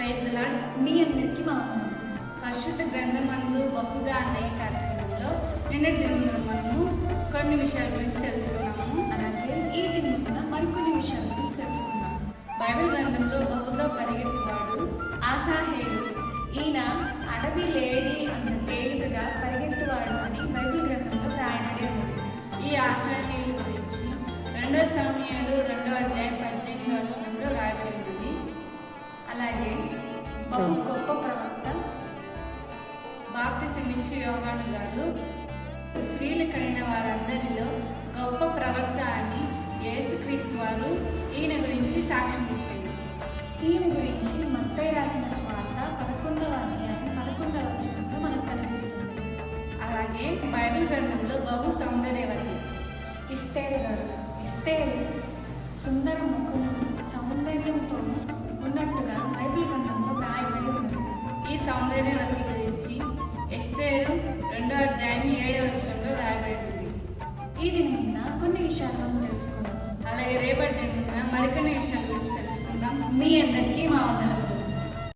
Praise lord మీ అందరికీ మా పరిశుద్ధ గ్రంథమందు బహుగా అన్న ఈ కార్యక్రమంలో నిన్నటి దినమున మనము కొన్ని విషయాల గురించి తెలుసుకున్నాము. అలాగే ఈ దినమున మరికొన్ని విషయాల గురించి తెలుసుకున్నాము. బైబిల్ గ్రంథంలో బహుగా పరిగెత్తువాడు ఆశాహేయుడు ఈయన అడవి లేడి అంత తేలికగా పరిగెత్తువాడు అని బైబిల్ గ్రంథంలో రాయబడి ఉంది. ఈ ఆశాహేయుల గురించి రెండో సమయాలు రెండో అధ్యాయం పద్దెనిమిది వర్షం బహు గొప్ప ప్రవక్త. బాప్తిసమిచ్చు యోహాను గారు స్త్రీలు కలిగిన వారందరిలో గొప్ప ప్రవక్త అని యేసుక్రీస్తు వారు ఈయన గురించి సాక్ష్యం ఇచ్చింది ఈయన గురించి మత్తయి రాసిన స్వార్త పదకొండవ అధ్యాయం పదకొండవ వచనంలో మనకు కనిపిస్తుంది. అలాగే బైబిల్ గ్రంథంలో బహు సౌందర్యవతి ఇస్తేరు గారు ఇస్తేరు సుందర ముఖమును సౌందర్యముతోను సౌందర్య సౌందర్యవతి గురించి ఎస్తేరు రెండో అధ్యాయం ఏడో వచనంలో రాయబడింది. ఈ దినమున కొన్ని విషయాలు తెలుసుకుందాం. అలాగే రేపటి దినమున మరికొన్ని విషయాల గురించి తెలుసుకుందాం. మీ అందరికీ మా వందనం